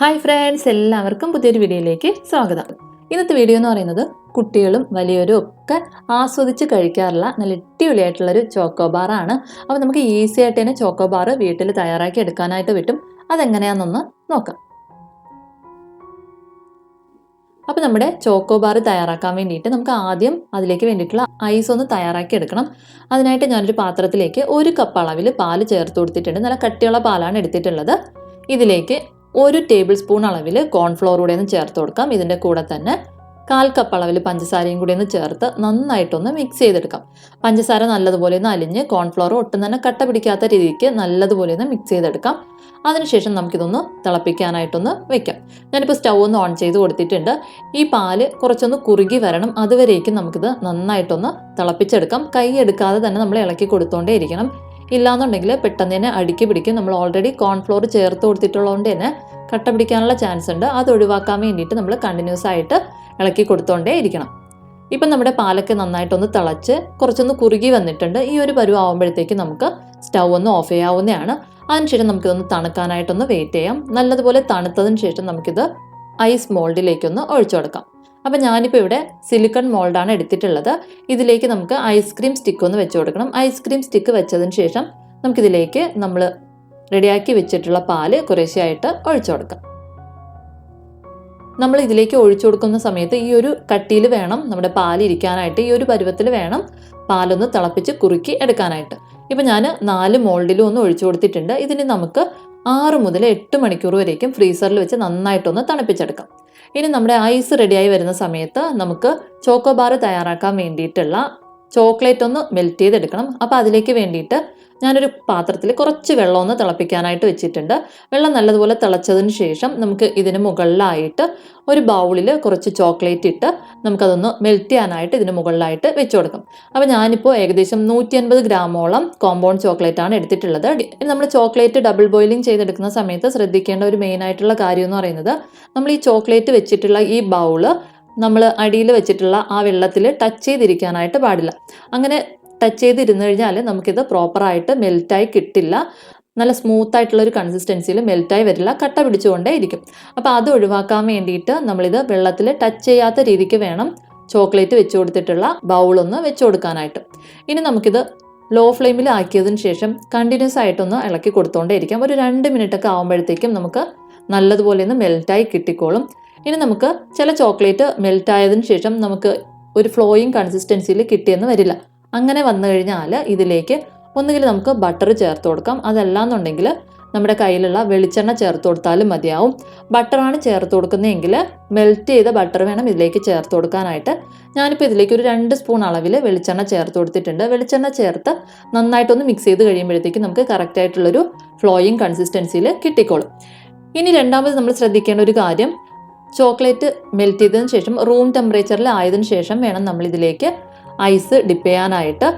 Hi friends എല്ലാവർക്കും പുതിയൊരു വീഡിയോയിലേക്ക് സ്വാഗതം. ഇന്നത്തെ വീഡിയോ എന്ന് പറയുന്നത് കുട്ടികളും വലിയവരും ഒക്കെ ആസ്വദിച്ച് കഴിക്കാറുള്ള നല്ല അടിപൊളിയായിട്ടുള്ളൊരു ചോക്കോബാറാണ് അപ്പോൾ നമുക്ക് ഈസി ആയിട്ട് തന്നെ ചോക്കോബാർ വീട്ടിൽ തയ്യാറാക്കി എടുക്കാനായിട്ട് പറ്റും. അതെങ്ങനെയാണെന്നൊന്ന് നോക്കാം. അപ്പോൾ നമ്മുടെ ചോക്കോ ബാർ തയ്യാറാക്കാൻ വേണ്ടിയിട്ട് നമുക്ക് ആദ്യം അതിലേക്ക് വേണ്ടിയിട്ടുള്ള ഐസ് ഒന്ന് തയ്യാറാക്കി എടുക്കണം. അതിനായിട്ട് ഞാനൊരു പാത്രത്തിലേക്ക് ഒരു കപ്പ് അളവിൽ പാൽ ചേർത്ത് കൊടുത്തിട്ടുണ്ട്. നല്ല കട്ടിയുള്ള പാലാണ് എടുത്തിട്ടുള്ളത്. ഇതിലേക്ക് ഒരു ടേബിൾ സ്പൂൺ അളവിൽ കോൺഫ്ലോർ കൂടെ ഒന്ന് ചേർത്ത് കൊടുക്കാം. ഇതിന്റെ കൂടെ തന്നെ കാൽ കപ്പ് അളവിൽ പഞ്ചസാരയും കൂടി ഒന്ന് ചേർത്ത് നന്നായിട്ടൊന്ന് മിക്സ് ചെയ്തെടുക്കാം. പഞ്ചസാര നല്ലതുപോലെ ഒന്ന് അലിഞ്ഞ് കോൺഫ്ലോർ ഒട്ടും തന്നെ കട്ട പിടിക്കാത്ത രീതിക്ക് നല്ലതുപോലെ ഒന്ന് മിക്സ് ചെയ്തെടുക്കാം. അതിനുശേഷം നമുക്കിതൊന്ന് തിളപ്പിക്കാനായിട്ടൊന്ന് വെക്കാം. ഞാനിപ്പോൾ സ്റ്റൗ ഒന്ന് ഓൺ ചെയ്ത് കൊടുത്തിട്ടുണ്ട്. ഈ പാൽ കുറച്ചൊന്ന് കുറുകി വരണം. അതുവരേക്കും നമുക്കിത് നന്നായിട്ടൊന്ന് തിളപ്പിച്ചെടുക്കാം. കൈ എടുക്കാതെ തന്നെ നമ്മൾ ഇളക്കി കൊടുത്തോണ്ടേ ഇരിക്കണം. ഇല്ലാന്നുണ്ടെങ്കിൽ പെട്ടെന്ന് തന്നെ അടുക്കി പിടിക്കും. നമ്മൾ ഓൾറെഡി കോൺഫ്ലോർ ചേർത്ത് കൊടുത്തിട്ടുള്ളതുകൊണ്ട് തന്നെ കട്ട പിടിക്കാനുള്ള ചാൻസ് ഉണ്ട്. അത് ഒഴിവാക്കാൻ വേണ്ടിയിട്ട് നമ്മൾ കണ്ടിന്യൂസ് ആയിട്ട് ഇളക്കി കൊടുത്തോണ്ടേ ഇരിക്കണം. ഇപ്പം നമ്മുടെ പാലൊക്കെ നന്നായിട്ടൊന്ന് തിളച്ച് കുറച്ചൊന്ന് കുറുകി വന്നിട്ടുണ്ട്. ഈ ഒരു പരുവ ആകുമ്പോഴത്തേക്ക് നമുക്ക് സ്റ്റൗ ഒന്ന് ഓഫ് ചെയ്യാവുന്നതാണ്. അതിനുശേഷം നമുക്കിതൊന്ന് തണുക്കാനായിട്ടൊന്ന് വെയിറ്റ് ചെയ്യാം. നല്ലതുപോലെ തണുത്തതിന് ശേഷം നമുക്കിത് ഐസ് മോൾഡിലേക്കൊന്ന് ഒഴിച്ചു കൊടുക്കാം. അപ്പം ഞാനിപ്പോൾ ഇവിടെ സിലിക്കൺ മോൾഡാണ് എടുത്തിട്ടുള്ളത്. ഇതിലേക്ക് നമുക്ക് ഐസ്ക്രീം സ്റ്റിക്ക് ഒന്ന് വെച്ച് കൊടുക്കണം. ഐസ്ക്രീം സ്റ്റിക്ക് വെച്ചതിന് ശേഷം നമുക്കിതിലേക്ക് നമ്മൾ റെഡിയാക്കി വെച്ചിട്ടുള്ള പാൽ കുറേശ്ശെയായിട്ട് ഒഴിച്ചു കൊടുക്കാം. നമ്മൾ ഇതിലേക്ക് ഒഴിച്ചു കൊടുക്കുന്ന സമയത്ത് ഈ ഒരു കട്ടിയിൽ വേണം നമ്മുടെ പാൽ ഇരിക്കാനായിട്ട് ഈ ഒരു പരുവത്തിൽ വേണം പാലൊന്ന് തിളപ്പിച്ച് കുറുക്കി എടുക്കാനായിട്ട്. ഇപ്പം ഞാൻ നാല് മോൾഡിലും ഒന്ന് ഒഴിച്ചു കൊടുത്തിട്ടുണ്ട്. ഇതിന് നമുക്ക് ആറ് മുതൽ എട്ട് മണിക്കൂർ വരേക്കും ഫ്രീസറിൽ വെച്ച് നന്നായിട്ടൊന്ന് തണുപ്പിച്ചെടുക്കാം. ഇനി നമ്മുടെ ഐസ് റെഡിയായി വരുന്ന സമയത്ത് നമുക്ക് ചോക്കോബാർ തയ്യാറാക്കാൻ വേണ്ടിയിട്ടുള്ള ചോക്ലേറ്റ് ഒന്ന് മെൽറ്റ് ചെയ്തെടുക്കണം. അപ്പോൾ അതിലേക്ക് വേണ്ടിയിട്ട് ഞാനൊരു പാത്രത്തിൽ കുറച്ച് വെള്ളം ഒന്ന് തിളപ്പിക്കാനായിട്ട് വെച്ചിട്ടുണ്ട്. വെള്ളം നല്ലതുപോലെ തിളച്ചതിന് ശേഷം നമുക്ക് ഇതിന് മുകളിലായിട്ട് ഒരു ബൗളിൽ കുറച്ച് ചോക്ലേറ്റ് ഇട്ട് നമുക്കതൊന്ന് മെൽറ്റ് ചെയ്യാനായിട്ട് ഇതിന് മുകളിലായിട്ട് വെച്ച് കൊടുക്കും. അപ്പോൾ ഞാനിപ്പോൾ ഏകദേശം നൂറ്റി അൻപത് ഗ്രാമോളം കോമ്പൗണ്ട് ചോക്ലേറ്റ് ആണ് എടുത്തിട്ടുള്ളത്. നമ്മൾ ചോക്ലേറ്റ് ഡബിൾ ബോയിലിംഗ് ചെയ്തെടുക്കുന്ന സമയത്ത് ശ്രദ്ധിക്കേണ്ട ഒരു മെയിൻ ആയിട്ടുള്ള കാര്യം എന്ന് പറയുന്നത് നമ്മൾ ഈ ചോക്ലേറ്റ് വെച്ചിട്ടുള്ള ഈ ബൗൾ നമ്മൾ അടിയിൽ വെച്ചിട്ടുള്ള ആ വെള്ളത്തിൽ ടച്ച് ചെയ്തിരിക്കാനായിട്ട് പാടില്ല. അങ്ങനെ ടച്ച് ചെയ്തിരുന്നു കഴിഞ്ഞാൽ നമുക്കിത് പ്രോപ്പറായിട്ട് മെൽറ്റായി കിട്ടില്ല. നല്ല സ്മൂത്ത് ആയിട്ടുള്ള ഒരു കൺസിസ്റ്റൻസിയിൽ മെൽറ്റായി വരില്ല. കട്ട പിടിച്ചുകൊണ്ടേ ഇരിക്കും. അപ്പോൾ അത് ഒഴിവാക്കാൻ വേണ്ടിയിട്ട് നമ്മളിത് വെള്ളത്തിൽ ടച്ച് ചെയ്യാത്ത രീതിക്ക് വേണം ചോക്ലേറ്റ് വെച്ച് കൊടുത്തിട്ടുള്ള ബൗളൊന്ന് വെച്ച് കൊടുക്കാനായിട്ട്. ഇനി നമുക്കിത് ലോ ഫ്ലെയിമിൽ ആക്കിയതിന് ശേഷം കണ്ടിന്യൂസ് ആയിട്ടൊന്ന് ഇളക്കി കൊടുത്തോണ്ടേ ഇരിക്കാം. ഒരു രണ്ട് മിനിറ്റ് ഒക്കെ ആകുമ്പോഴത്തേക്കും നമുക്ക് നല്ലതുപോലെ ഒന്ന് മെൽറ്റായി കിട്ടിക്കോളും. ഇനി നമുക്ക് ചില ചോക്ലേറ്റ് മെൽറ്റായതിനു ശേഷം നമുക്ക് ഒരു ഫ്ലോയിങ് കൺസിസ്റ്റൻസിയിൽ കിട്ടിയെന്ന് വരില്ല. അങ്ങനെ വന്നു കഴിഞ്ഞാൽ ഇതിലേക്ക് ഒന്നുകിൽ നമുക്ക് ബട്ടർ ചേർത്ത് കൊടുക്കാം. അതല്ലാന്നുണ്ടെങ്കിൽ നമ്മുടെ കയ്യിലുള്ള വെളിച്ചെണ്ണ ചേർത്ത് കൊടുത്താലും മതിയാവും. ബട്ടറാണ് ചേർത്ത് കൊടുക്കുന്നതെങ്കിൽ മെൽറ്റ് ചെയ്ത ബട്ടർ വേണം ഇതിലേക്ക് ചേർത്ത് കൊടുക്കാനായിട്ട്. ഞാനിപ്പോൾ ഇതിലേക്ക് ഒരു രണ്ട് സ്പൂൺ അളവിൽ വെളിച്ചെണ്ണ ചേർത്ത് കൊടുത്തിട്ടുണ്ട്. വെളിച്ചെണ്ണ ചേർത്ത് നന്നായിട്ടൊന്ന് മിക്സ് ചെയ്ത് കഴിയുമ്പോഴത്തേക്കും നമുക്ക് കറക്റ്റായിട്ടുള്ളൊരു ഫ്ലോയിങ് കൺസിസ്റ്റൻസിയിൽ കിട്ടിക്കോളും. ഇനി രണ്ടാമത് നമ്മൾ ശ്രദ്ധിക്കേണ്ട ഒരു കാര്യം ചോക്ലേറ്റ് മെൽറ്റ് ചെയ്തതിന് ശേഷം റൂം ടെമ്പറേച്ചറിൽ ആയതിനു ശേഷം വേണം നമ്മൾ ഇതിലേക്ക് ഐസ് ഡിപ്പ് ചെയ്യാനായിട്ട്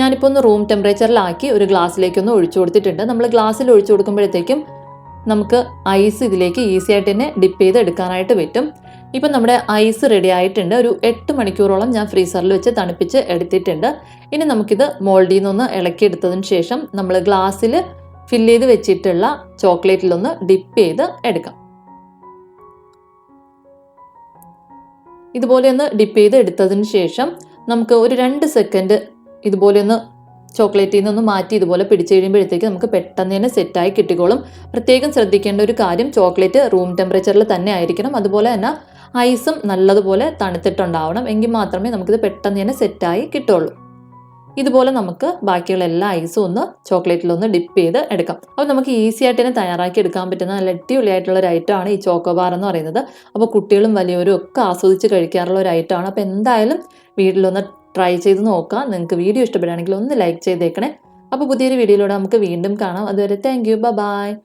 ഞാനിപ്പോൾ ഒന്ന് റൂം ടെമ്പറേച്ചറിലാക്കി ഒരു ഗ്ലാസ്സിലേക്കൊന്ന് ഒഴിച്ചു കൊടുത്തിട്ടുണ്ട്. നമ്മൾ ഗ്ലാസ്സിൽ ഒഴിച്ചു കൊടുക്കുമ്പോഴത്തേക്കും നമുക്ക് ഐസ് ഇതിലേക്ക് ഈസി ആയിട്ട് തന്നെ ഡിപ്പ് ചെയ്ത് എടുക്കാനായിട്ട് പറ്റും. ഇപ്പം നമ്മുടെ ഐസ് റെഡി ആയിട്ടുണ്ട്. ഒരു എട്ട് മണിക്കൂറോളം ഞാൻ ഫ്രീസറിൽ വെച്ച് തണുപ്പിച്ച് എടുത്തിട്ടുണ്ട്. ഇനി നമുക്കിത് മോൾഡിൽ നിന്നൊന്ന് ഇളക്കിയെടുത്തതിന് ശേഷം നമ്മൾ ഗ്ലാസ്സിൽ ഫില്ല് ചെയ്ത് വെച്ചിട്ടുള്ള ചോക്ലേറ്റിലൊന്ന് ഡിപ്പ് ചെയ്ത് എടുക്കാം. ഇതുപോലെ ഒന്ന് ഡിപ്പ് ചെയ്ത് എടുത്തതിന് ശേഷം നമുക്ക് ഒരു രണ്ട് സെക്കൻഡ് ഇതുപോലെ ഒന്ന് ചോക്ലേറ്റിൽ നിന്നൊന്ന് മാറ്റി ഇതുപോലെ പിടിച്ചു കഴിയുമ്പോഴത്തേക്ക് നമുക്ക് പെട്ടെന്ന് തന്നെ സെറ്റായി കിട്ടിക്കോളും. പ്രത്യേകം ശ്രദ്ധിക്കേണ്ട ഒരു കാര്യം ചോക്ലേറ്റ് റൂം ടെമ്പറേച്ചറിൽ തന്നെ ആയിരിക്കണം. അതുപോലെ തന്നെ ഐസും നല്ലതുപോലെ തണുത്തിട്ടുണ്ടാവണം. എങ്കിൽ മാത്രമേ നമുക്കിത് പെട്ടെന്ന് തന്നെ സെറ്റായി കിട്ടുള്ളൂ. ഇതുപോലെ നമുക്ക് ബാക്കിയുള്ള എല്ലാ ഐസും ഒന്ന് ചോക്ലേറ്റിലൊന്ന് ഡിപ്പ് ചെയ്ത് എടുക്കാം. അപ്പോൾ നമുക്ക് ഈസി ആയിട്ട് തന്നെ തയ്യാറാക്കി എടുക്കാൻ പറ്റുന്ന നല്ല അടിപൊളിയായിട്ടുള്ള ഒരു ഐറ്റമാണ് ഈ ചോക്കോബാർ എന്ന് പറയുന്നത്. അപ്പോൾ കുട്ടികളും വലിയവരും ഒക്കെ ആസ്വദിച്ച് കഴിക്കാറുള്ള ഒരു ഐറ്റമാണ് അപ്പോൾ എന്തായാലും വീട്ടിലൊന്ന് ട്രൈ ചെയ്ത് നോക്കാം. നിങ്ങൾക്ക് വീഡിയോ ഇഷ്ടപ്പെടുകയാണെങ്കിൽ ഒന്ന് ലൈക്ക് ചെയ്തേക്കണേ. അപ്പോൾ പുതിയൊരു വീഡിയോയിലൂടെ നമുക്ക് വീണ്ടും കാണാം. അതുവരെ താങ്ക് യു ബൈ